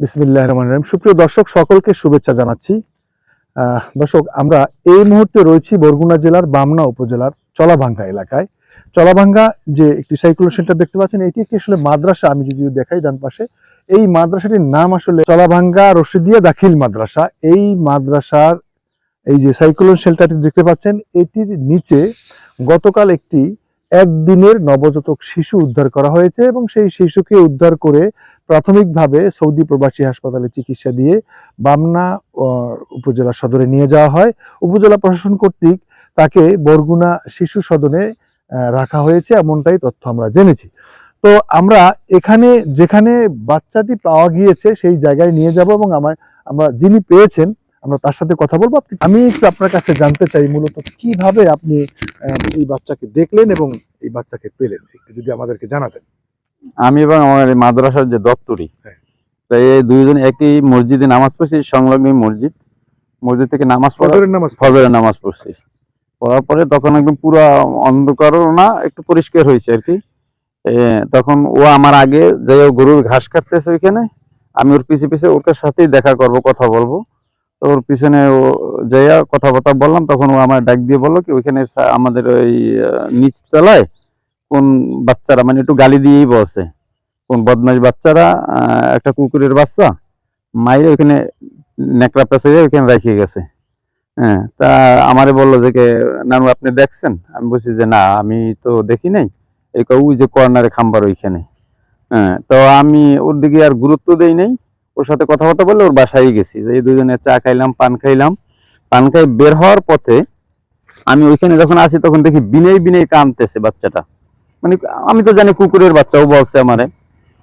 বিসমিল্লাহ রহমান রহিম। সুপ্রিয় দর্শক, সকলকে শুভেচ্ছা জানাচ্ছি। দর্শক, আমরা এই মুহূর্তে রয়েছি বরগুনা জেলার বামনা উপজেলার চলাভাঙ্গা এলাকায়। চলাভাঙ্গা যে একটি সাইকেল সেন্টার দেখতে পাচ্ছেন, এটি একটি আসলে মাদ্রাসা, আমি যদি দেখাই ডান পাশে। এই মাদ্রাসাটির নাম আসলে চলাভাঙ্গা রশিদিয়া দাখিল মাদ্রাসা। এই মাদ্রাসার এই যে সাইক্লোন শেল্টারটি দেখতে পাচ্ছেন, এটির নিচে গতকাল একটি একদিনের নবজাতক শিশু উদ্ধার করা হয়েছে এবং সেই শিশুকে উদ্ধার করে প্রাথমিকভাবে সৌদি প্রবাসী হাসপাতালে চিকিৎসা দিয়ে বামনা উপজেলা সদরে নিয়ে যাওয়া হয়। উপজেলা প্রশাসন কর্তৃক তাকে বরগুনা শিশু সদনে রাখা হয়েছে, এমনটাই তথ্য আমরা জেনেছি। তো আমরা এখানে, যেখানে বাচ্চাটি পাওয়া গিয়েছে, সেই জায়গায় নিয়ে যাব এবং আমার আমরা যিনি পেয়েছেন আমরা তার সাথে কথা বলব। আপনি- আমি একটু আপনার কাছে জানতে চাই মূলত কীভাবে আপনি এই বাচ্চাকে দেখলেন এবং এই বাচ্চাকে পেলেন? একটু যদি আমাদেরকে জানাতেন। আমি এবং আমার মাদ্রাসার যে দপ্তরি হ্যাঁ। তাই এই দুইজন একই মসজিদে নামাজ পড়ছি সংলগ্ন মসজিদ। মসজিদ থেকে নামাজ পড়া ফজরের নামাজ ফজরের নামাজ পড়ছি। পড়ার পরে তখন একদম পুরো অন্ধকারও না একটু পরিষ্কার হয়েছে আর কি। তখন ও আমার আগে যাই ও গরুর ঘাস কাটতেছে ওইখানে আমি ওর পিছে পিছে ওর সাথেই দেখা করব কথা বলব। ওর পিছনে ও যাইয়া কথাবার্তা বললাম তখন ও আমার ডাক দিয়ে বলল কি ওইখানে আমাদের ওই আহ, নিচতলায় কোন বাচ্চারা মানে একটু গালি দিয়েই বসে। কোন বদমাশ বাচ্চারা একটা কুকুরের বাচ্চা মায়ের ওইখানে নেকড়া পেঁচে ওইখানে রেখে গেছে। হ্যাঁ তা আমারে বলল যে কে নানু আপনি দেখছেন? আমি বলছি যে না আমি তো দেখি নাই। এই ওই যে কর্নারে খাম্বার ওইখানে। হ্যাঁ তো আমি ওর দিকে আর গুরুত্ব দেই নাই। ওর সাথে কথাবার্তা বলে ওর বাসায় গেছি। যে এই দুজনে চা খাইলাম পান খাইলাম। পান খাই বের হওয়ার পথে আমি ওইখানে যখন আসি তখন দেখি বিনয় বিনয় কানতেছে বাচ্চাটা। মানে আমি তো জানি কুকুরের বাচ্চা ও বলছে আমারে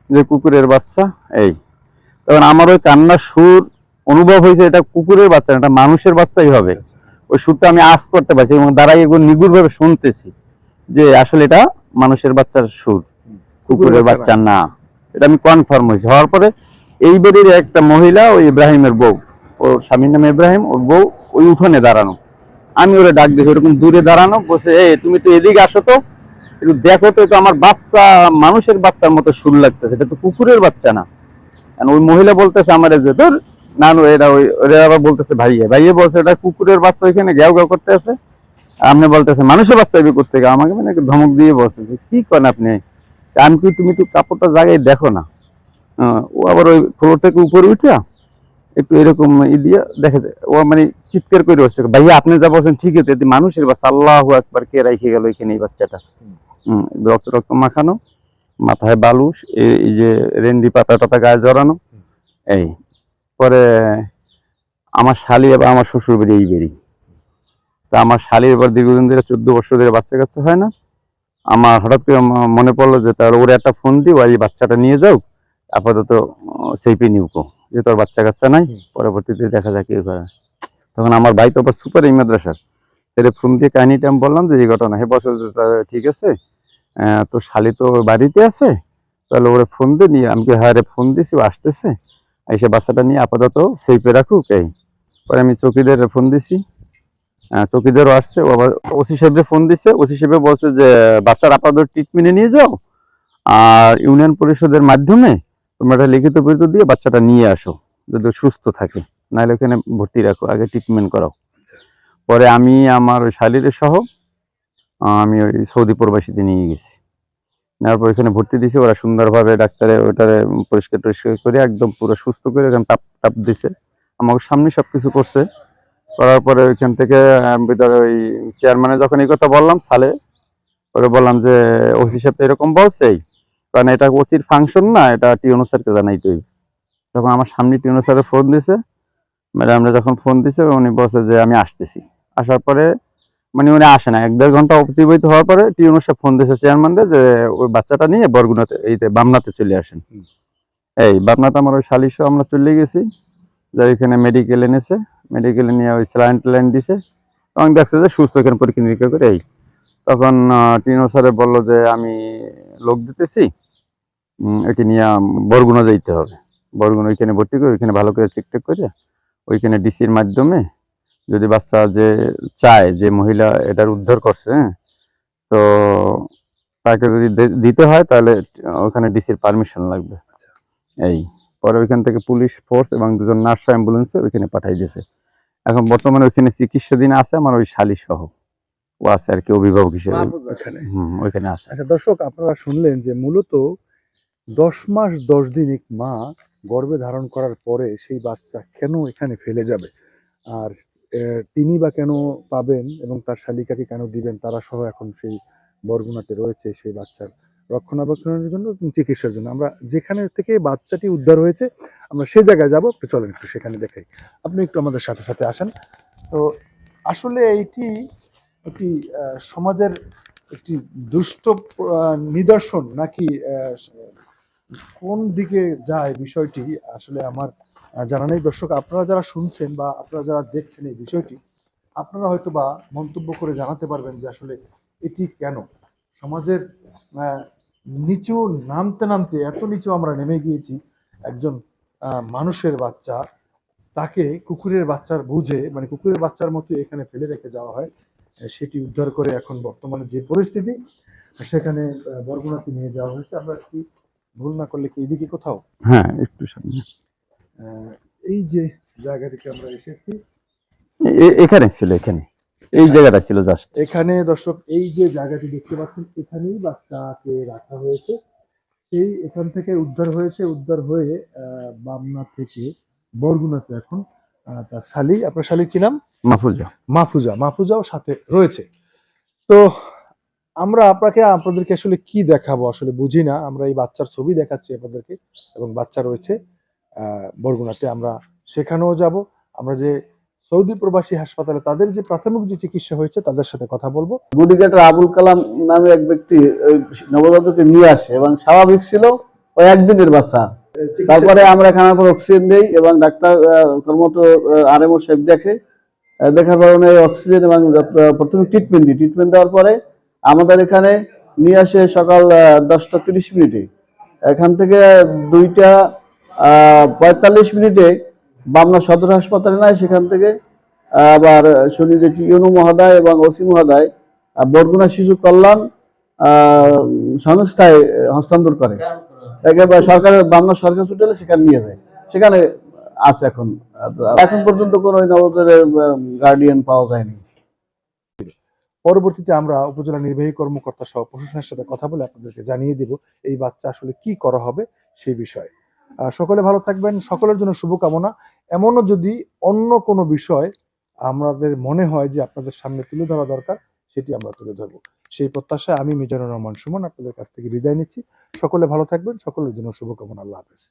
যে কুকুরের বাচ্চা এই। তখন আমার ওই কান্নার সুর অনুভব হয়েছে এটা কুকুরের বাচ্চা না, এটা মানুষের বাচ্চাই হবে। ওই সুরটা আমি আজ করতে পারছি এবং দাঁড়াই এগুলো নিগুড় ভাবে শুনতেছি যে আসলে এটা মানুষের বাচ্চার সুর কুকুরের বাচ্চা না। এটা আমি কনফার্ম হয়েছি। হওয়ার পরে এই বাড়ির একটা মহিলা ওই ইব্রাহিমের বউ। ওর স্বামীর নাম ইব্রাহিম, ওর বউ ওই উঠোনে দাঁড়ানো। আমি ওরা ডাক দেখি ওরকম দূরে দাঁড়ানো, বসে, এই, তুমি তো এদিকে আসো তো। একটু দেখো তো আমার বাচ্চা, মানুষের বাচ্চার মতো সুর লাগতেছে। এটা তো কুকুরের বাচ্চা না। ওই মহিলা বলতেছে আমার যে তোর নানু, এটা ওই, ওরা আবার বলতেছে ভাইয়ে। ভাইয়ে বলছে, এটা কুকুরের বাচ্চা ওইখানে ঘেউ ঘেউ করতে আছে আপনি বলতেছে মানুষের বাচ্চা এবি করতে আমাকে মানে ধমক দিয়ে বলছে যে, কি করেন আপনি? আমি কি তুমি তো কাপড়টা জায়গায় দেখো না? আবার ওই ফ্লোর থেকে উপরে উঠে একটু এরকম ই দিয়ে দেখা যায়। ও মানে চিৎকার করে বসছে। ভাইয়া, আপনি যা বলছেন ঠিক আছে মানুষের বাচ্চা আল্লাহ একবার কে রেখে গেল এখানে এই বাচ্চাটা। রক্ত রক্ত মাখানো, মাথায় বালুস এই যে রেন্ডি পাতা টাতা গায়ে জড়ানো, এই। পরে আমার শালি এবার আমার শ্বশুর বাড়ি, এই বেরি তা আমার শালি এবার দীর্ঘদিন ধরে চোদ্দ বছর ধরে বাচ্চা কাচ্চা হয় না। আমার হঠাৎ করে মনে পড়ল যে তার ওর একটা ফোন দিই ওই বাচ্চাটা নিয়ে যাও। আপাতত সেইপে নিউকো যে তোর বাচ্চা কাচ্চা নাই পরবর্তীতে দেখা যাক কি করে তখন আমার ভাই তো সুপার এই মাদ্রাসার। তাহলে ফোন দিয়ে কাহিনিটা আমি বললাম যে এই ঘটনা হে বছর ঠিক আছে? তো শালি তো বাড়িতে আছে তাহলে ওরে ফোন দিয়ে নিয়ে আমি কি হ্যাঁ রে ফোন দিছি ও আসতেছে। এসে বাচ্চাটা নিয়ে আপাতত সেইপে রাখুক এই। পরে আমি চৌকিদারে ফোন দিছি। চৌকিদারও আসছে ও আবার ওসি সাহেবের ফোন দিছে। ওসি সাহেব বলছে যে বাচ্চার আপাতত ট্রিটমেন্টে নিয়ে যাও আর ইউনিয়ন পরিষদের মাধ্যমে তোমরা একটা লিখিত বিরতি দিয়ে বাচ্চাটা নিয়ে আসো যদি সুস্থ থাকে। নাহলে ওখানে ভর্তি রাখো আগে ট্রিটমেন্ট করাও। পরে আমি আমার ওই শালিরের সহ আমি ওই সৌদি প্রবাসীতে নিয়ে গেছি। নেওয়ার পর এখানে ভর্তি দিয়েছি ওরা সুন্দরভাবে ডাক্তারে ওটারে পরিষ্কার টরিষ্কার করে একদম পুরো সুস্থ করে ওখানে তাপ টাপ দিছে। আমাকে সামনে সবকিছু করছে। করার পরে ওইখান থেকে ভিতরে ওই চেয়ারম্যানে যখন এই কথা বললাম সালে পরে বললাম যে ওসি সাহেব তো এরকম বলছেই। কারণ এটা ওসির ফাংশন না এটা টিউনো স্যারকে জানাইতেই। তখন আমার সামনে টিউনো স্যারের ফোন দিছে। ম্যাডামরা যখন ফোন দিছে উনি বলছে যে আমি আসতেছি। আসার পরে মানে উনি আসে না। এক দেড় ঘণ্টা অতিবাহিত হওয়ার পরে টিউনো সাহেব ফোন দিছে চেয়ারম্যানরে যে ওই বাচ্চাটা নিয়ে বরগুনাতে এইতে বামনাতে চলে আসেন। এই বামনাতে আমার ওই সালিশও আমরা চলে গেছি। যে এখানে মেডিকেল এনেছে মেডিকেলে নিয়ে ওই স্যালাইন টেলাইন দিছে। এবং দেখছে যে সুস্থ এখানে পরীক্ষা নিরীক্ষা করে এই। তখন টিনো স্যারে বলল যে আমি লোক দিতেছি একে নিয়ে বরগুনা যাইতে হবে। বরগুনা ওইখানে ভর্তি করে ওইখানে ভালো করে চেক টেক করে ওইখানে ডিসির মাধ্যমে যদি বাচ্চা যে চায় যে মহিলা এটার উদ্ধার করছে হ্যাঁ, তো তাকে যদি দিতে হয় তাহলে ওখানে ডিসির পারমিশন লাগবে। আচ্ছা। এই পরে ওইখান থেকে পুলিশ ফোর্স এবং দুজন নার্স অ্যাম্বুলেন্সে ওইখানে পাঠাই দিয়েছে। এখন বর্তমানে ওইখানে চিকিৎসাধীন আছে আমার ওই শালি সহ ও আছে আর কি অভিভাবক হিসেবে। ওইখানে। আছে। আচ্ছা দর্শক আপনারা শুনলেন যে মূলত দশ মাস দশ দিন এক মা গর্ভে ধারণ করার পরে সেই বাচ্চা কেন এখানে ফেলে যাবে? আর তিনি বা কেন পাবেন এবং তার শালিকাকে কেন দিবেন তারা সহ এখন সেই বরগুনাতে রয়েছে সেই বাচ্চার রক্ষণাবেক্ষণের জন্য এবং চিকিৎসার জন্য। আমরা যেখানে থেকে বাচ্চাটি উদ্ধার হয়েছে আমরা সে জায়গায় যাব। একটু চলেন একটু সেখানে দেখাই। আপনি একটু আমাদের সাথে সাথে আসেন। তো আসলে এইটি একটি সমাজের একটি দুষ্ট নিদর্শন নাকি কোন দিকে যায় বিষয়টি আসলে আমার জানা নেই। দর্শক, আপনারা যারা শুনছেন বা আপনারা যারা দেখছেন এই বিষয়টি, আপনারা হয়তো বা মন্তব্য করে জানাতে পারবেন যে আসলে এটি কেন? সমাজের নিচু নামতে নামতে, এত নিচু আমরা নেমে গিয়েছি, একজন মানুষের বাচ্চা, তাকে কুকুরের বাচ্চার বুঝে মানে কুকুরের বাচ্চার মতো এখানে ফেলে রেখে যাওয়া হয়। সেটি উদ্ধার করে এখন বর্তমানে যে পরিস্থিতি সেখানে বরগুনাতে নিয়ে যাওয়া হয়েছে। আমরা কি ভুল না করলে কি এদিকে কোথাও? হ্যাঁ একটু সামনে। এই যে জায়গাটিতে আমরা এসেছি এখানে ছিল এখানে। এই জায়গাটা ছিল জাস্ট এখানে দর্শক এই যে জায়গাটি দেখতে পাচ্ছেন এখানেই বাচ্চাকে রাখা হয়েছে। সেই এখান থেকে উদ্ধার হয়েছে উদ্ধার হয়ে আহ, বামনা থেকে বরগুনাতে এখন তার শালি আপনার শালির কি নাম? মাহফুজা মাহফুজা মাহফুজাও সাথে রয়েছে। তো আমরা আপনাকে আপনাদেরকে আসলে কি দেখাবো? আসলে বুঝি না। আমরা এই বাচ্চার ছবি দেখাচ্ছি আপনাদেরকে এবং বাচ্চা রয়েছে বরগুনাতে। আমরা সেখানেও যাব। আমরা যে সৌদি প্রবাসী হাসপাতালে তাদের যে প্রাথমিক যে চিকিৎসা হয়েছে তাদের সাথে কথা বলব। গুডিঘাটের আবুল কালাম নামে এক ব্যক্তি ওই নবজাতককে নিয়ে আসে এবং স্বাভাবিক ছিল ওই একদিনের বাচ্চা। তারপরে আমরা এখানে অক্সিজেন দেই এবং ডাক্তার আহ, কর্মরত আরএমও সাহেব দেখে দেখার কারণে অক্সিজেন এবং প্রথমে ট্রিটমেন্ট দিই। ট্রিটমেন্ট দেওয়ার পরে আমাদের এখানে নিয়ে আসে সকাল দশটা তিরিশ মিনিটে। এখান থেকে দুইটা পঁয়তাল্লিশ মিনিটে বামনা সদর হাসপাতালে নেয়। সেখান থেকে আবার শুনি যে ইউনু মহোদয় এবং ওসি মহোদয় বরগুনা শিশু কল্যাণ সংস্থায় হস্তান্তর করে। একেবারে সরকারের, বাংলা সরকার হোটেলে সেখানে নিয়ে যায়। সেখানে আছে এখন। এখন পর্যন্ত কোনো গার্ডিয়ান পাওয়া যায়নি। পরবর্তীতে আমরা উপজেলা নির্বাহী কর্মকর্তা সহ প্রশাসনের সাথে কথা বলে আপনাদেরকে জানিয়ে দিব এই বাচ্চা আসলে কি করা হবে সেই বিষয়ে। সকলে ভালো থাকবেন, সকলের জন্য শুভকামনা। এমনও যদি অন্য কোনো বিষয় আমাদের মনে হয় যে আপনাদের সামনে তুলে ধরা দরকার, সেটি আমরা তুলে ধরবো। সেই প্রত্যাশায় আমি মিজানুর রহমান সুমন আপনাদের কাছ থেকে বিদায় নিচ্ছি। সকলে ভালো থাকবেন, সকলের জন্য শুভকামনা, আল্লাহ হাফেজ।